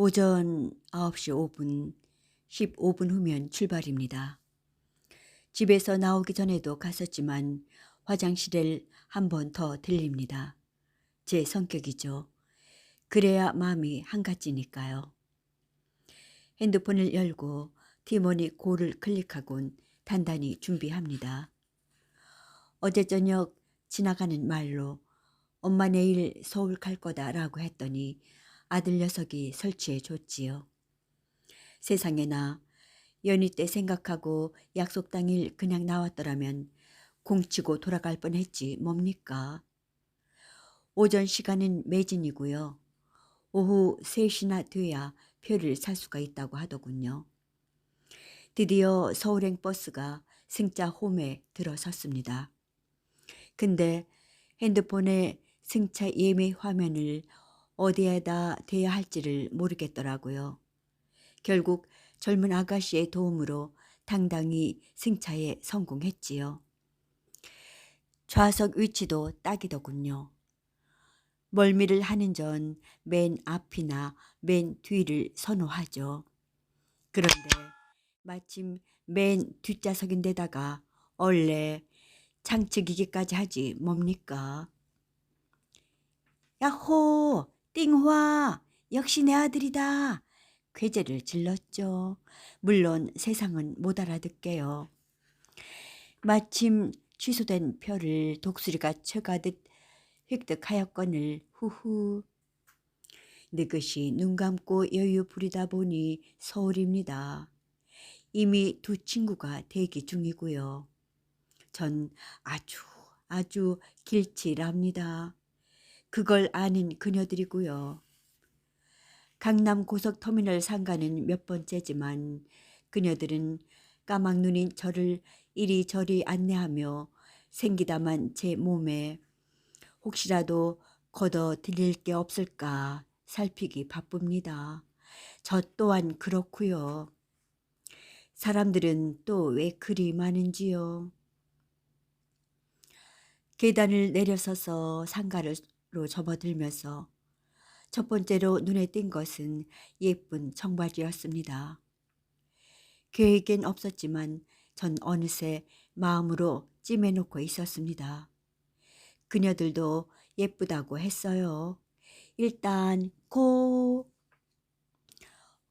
오전 9시 5분, 15분 후면 출발입니다. 집에서 나오기 전에도 갔었지만 화장실을 한 번 더 들립니다. 제 성격이죠. 그래야 마음이 한가지니까요. 핸드폰을 열고 티모니 고를 클릭하곤 단단히 준비합니다. 어제 저녁 지나가는 말로 엄마 내일 서울 갈 거다라고 했더니 아들 녀석이 설치해 줬지요. 세상에나 연희 때 생각하고 약속 당일 그냥 나왔더라면 공치고 돌아갈 뻔했지 뭡니까? 오전 시간은 매진이고요. 오후 3시나 돼야 표를 살 수가 있다고 하더군요. 드디어 서울행 버스가 승자 홈에 들어섰습니다. 근데 핸드폰에 승차 예매 화면을 어디에다 대야 할지를 모르겠더라고요. 결국 젊은 아가씨의 도움으로 당당히 승차에 성공했지요. 좌석 위치도 딱이더군요. 멀미를 하는 전 맨 앞이나 맨 뒤를 선호하죠. 그런데 마침 맨 뒷좌석인데다가 원래 창측이기까지 하지 뭡니까? 야호! 띵화! 역시 내 아들이다! 괴제를 질렀죠. 물론 세상은 못 알아듣게요. 마침 취소된 표를 독수리가 쳐가듯 획득하였건을 후후. 느긋이 눈 감고 여유 부리다 보니 서울입니다. 이미 두 친구가 대기 중이고요. 전 아주 아주 길치랍니다. 그걸 아는 그녀들이고요. 강남 고속터미널 상가는 몇 번째지만 그녀들은 까막눈인 저를 이리저리 안내하며 생기다만 제 몸에 혹시라도 걷어 들릴 게 없을까 살피기 바쁩니다. 저 또한 그렇고요. 사람들은 또 왜 그리 많은지요. 계단을 내려서서 상가 로 접어들면서 첫 번째로 눈에 띈 것은 예쁜 청바지였습니다. 계획엔 없었지만 전 어느새 마음으로 찜해놓고 있었습니다. 그녀들도 예쁘다고 했어요. 일단 고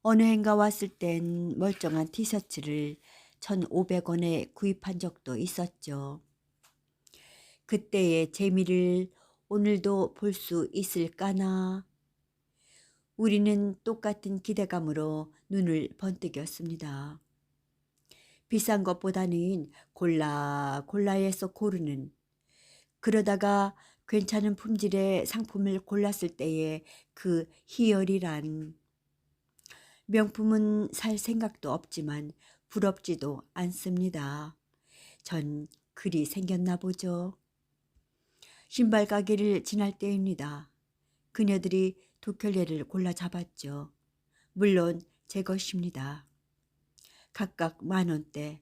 어느 해인가 왔을 땐 멀쩡한 티셔츠를 1,500원에 구입한 적도 있었죠. 그때의 재미를 오늘도 볼 수 있을까나. 우리는 똑같은 기대감으로 눈을 번뜩였습니다. 비싼 것보다는 골라 골라해서 고르는 그러다가 괜찮은 품질의 상품을 골랐을 때의 그 희열이란 명품은 살 생각도 없지만 부럽지도 않습니다. 전 그리 생겼나 보죠. 신발 가게를 지날 때입니다. 그녀들이 두 켤레를 골라 잡았죠. 물론 제 것입니다. 각각 만 원대.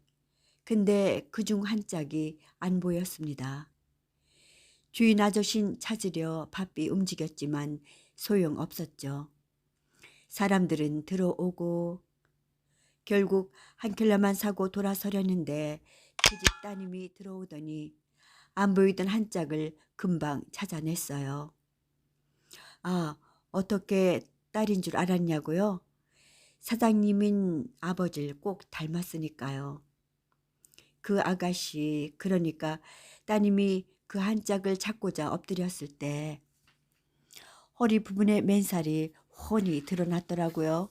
근데 그 중 한 짝이 안 보였습니다. 주인 아저씨는 찾으려 바삐 움직였지만 소용없었죠. 사람들은 들어오고 결국 한 켤레만 사고 돌아서려는데 그집 따님이 들어오더니 안 보이던 한 짝을 금방 찾아냈어요. 아, 어떻게 딸인 줄 알았냐고요? 사장님인 아버지를 꼭 닮았으니까요. 그 아가씨, 그러니까 따님이 그 한 짝을 찾고자 엎드렸을 때 허리 부분에 맨살이 훤히 드러났더라고요.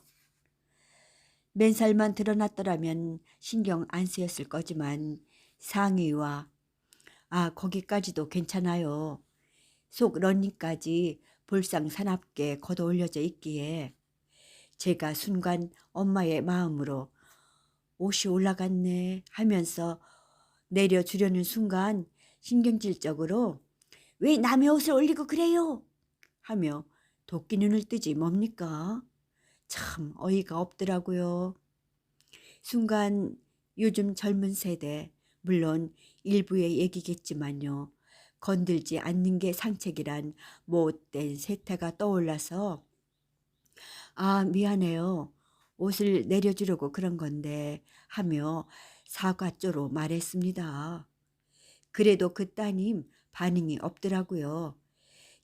맨살만 드러났더라면 신경 안 쓰였을 거지만 상의와 아 거기까지도 괜찮아요. 속 러닝까지 볼상 사납게 걷어 올려져 있기에 제가 순간 엄마의 마음으로 옷이 올라갔네 하면서 내려주려는 순간 신경질적으로 왜 남의 옷을 올리고 그래요? 하며 도끼 눈을 뜨지 뭡니까? 참 어이가 없더라고요. 순간 요즘 젊은 세대 물론 일부의 얘기겠지만요. 건들지 않는 게 상책이란 못된 세태가 떠올라서 아, 미안해요. 옷을 내려주려고 그런 건데 하며 사과조로 말했습니다. 그래도 그 따님 반응이 없더라고요.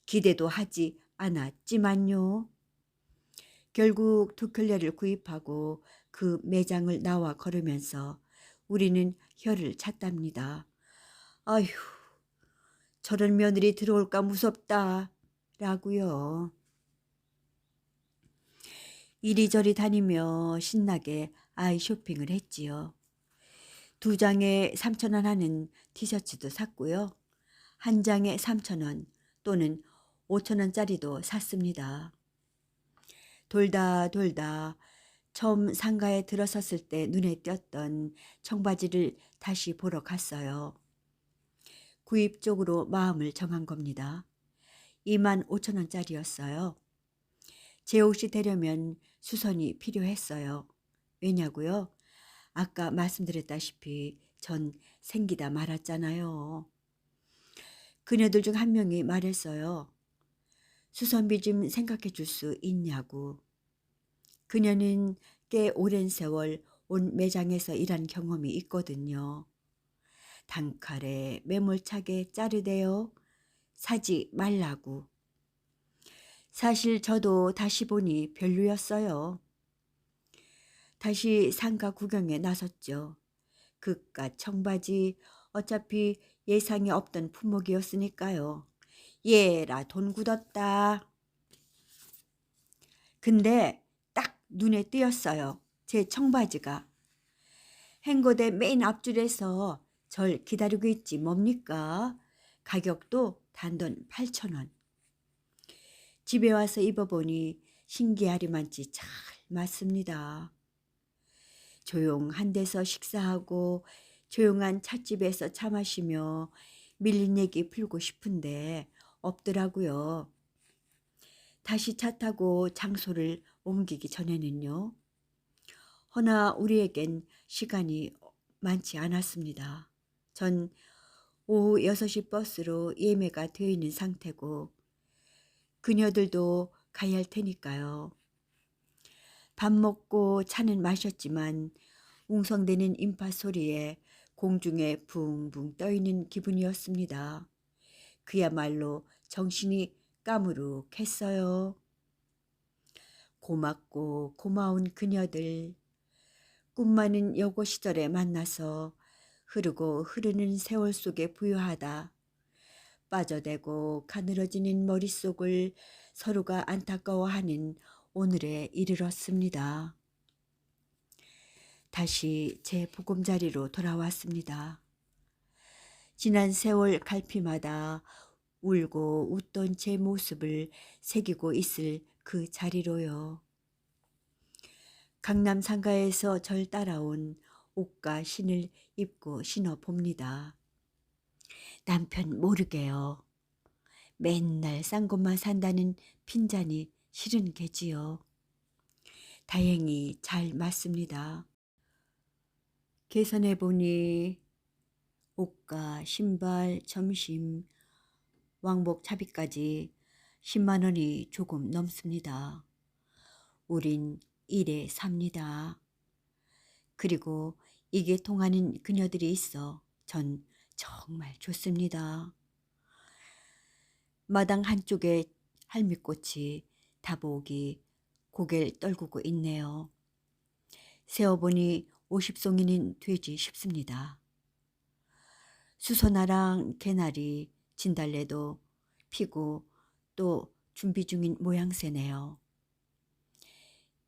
기대도 하지 않았지만요. 결국 두 켤레를 구입하고 그 매장을 나와 걸으면서 우리는 혀를 찼답니다. 아휴, 저런 며느리 들어올까 무섭다. 라고요. 이리저리 다니며 신나게 아이 쇼핑을 했지요. 두 장에 3천원 하는 티셔츠도 샀고요. 한 장에 3천원 또는 5천원짜리도 샀습니다. 돌다 돌다 처음 상가에 들어섰을 때 눈에 띄었던 청바지를 다시 보러 갔어요. 구입 쪽으로 마음을 정한 겁니다. 2만 5천 원짜리였어요. 제 옷이 되려면 수선이 필요했어요. 왜냐고요? 아까 말씀드렸다시피 전 생기다 말았잖아요. 그녀들 중 한 명이 말했어요. 수선비 좀 생각해 줄 수 있냐고. 그녀는 꽤 오랜 세월 온 매장에서 일한 경험이 있거든요. 단칼에 매몰차게 자르대요. 사지 말라고. 사실 저도 다시 보니 별로였어요. 다시 상가 구경에 나섰죠. 그깟 청바지 어차피 예상이 없던 품목이었으니까요. 얘라 돈 굳었다. 근데 딱 눈에 띄었어요. 제 청바지가. 행거대 맨 앞줄에서 절 기다리고 있지 뭡니까? 가격도 단돈 8천원. 집에 와서 입어보니 신기하리만치 잘 맞습니다. 조용한 데서 식사하고 조용한 찻집에서 차 마시며 밀린 얘기 풀고 싶은데 없더라고요. 다시 차 타고 장소를 옮기기 전에는요. 허나 우리에겐 시간이 많지 않았습니다. 전 오후 6시 버스로 예매가 되어 있는 상태고 그녀들도 가야 할 테니까요. 밥 먹고 차는 마셨지만 웅성대는 인파 소리에 공중에 붕붕 떠있는 기분이었습니다. 그야말로 정신이 까무룩했어요. 고맙고 고마운 그녀들, 꿈 많은 여고 시절에 만나서 흐르고 흐르는 세월 속에 부유하다. 빠져대고 가늘어지는 머릿속을 서로가 안타까워하는 오늘에 이르렀습니다. 다시 제 보금자리로 돌아왔습니다. 지난 세월 갈피마다 울고 웃던 제 모습을 새기고 있을 그 자리로요. 강남 상가에서 절 따라온 옷과 신을 입고 신어 봅니다. 남편 모르게요. 맨날 싼 것만 산다는 핀잔이 싫은 게지요. 다행히 잘 맞습니다. 계산해 보니 옷과 신발, 점심, 왕복 차비까지 10만 원이 조금 넘습니다. 우린 일에 삽니다. 그리고 이게 통하는 그녀들이 있어 전 정말 좋습니다. 마당 한쪽에 할미꽃이 다보기 고개를 떨구고 있네요. 세어보니 50송이는 되지 싶습니다. 수선화랑 개나리, 진달래도 피고 또 준비 중인 모양새네요.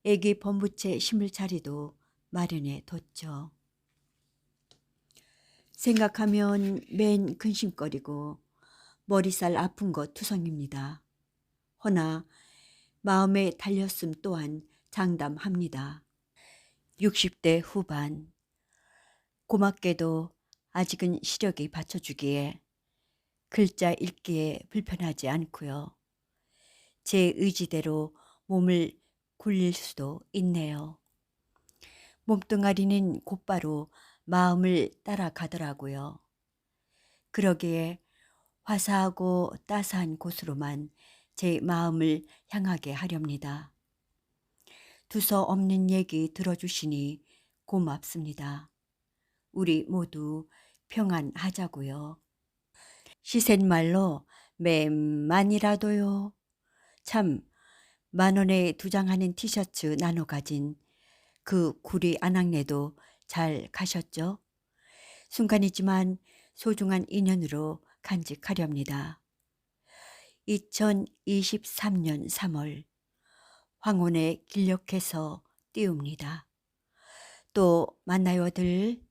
애기 범부채 심을 자리도 마련해 뒀죠. 생각하면 맨 근심거리고 머리살 아픈 것 투성입니다. 허나 마음에 달렸음 또한 장담합니다. 60대 후반 고맙게도 아직은 시력이 받쳐주기에 글자 읽기에 불편하지 않고요. 제 의지대로 몸을 굴릴 수도 있네요. 몸뚱아리는 곧바로 마음을 따라가더라고요. 그러기에 화사하고 따스한 곳으로만 제 마음을 향하게 하렵니다. 두서 없는 얘기 들어주시니 고맙습니다. 우리 모두 평안하자고요. 시센말로 맴만이라도요. 참 만 원에 두 장 하는 티셔츠 나눠 가진 그 구리 안악내도 잘 가셨죠? 순간이지만 소중한 인연으로 간직하렵니다. 2023년 3월 황혼에 길력해서 띄웁니다. 또 만나요들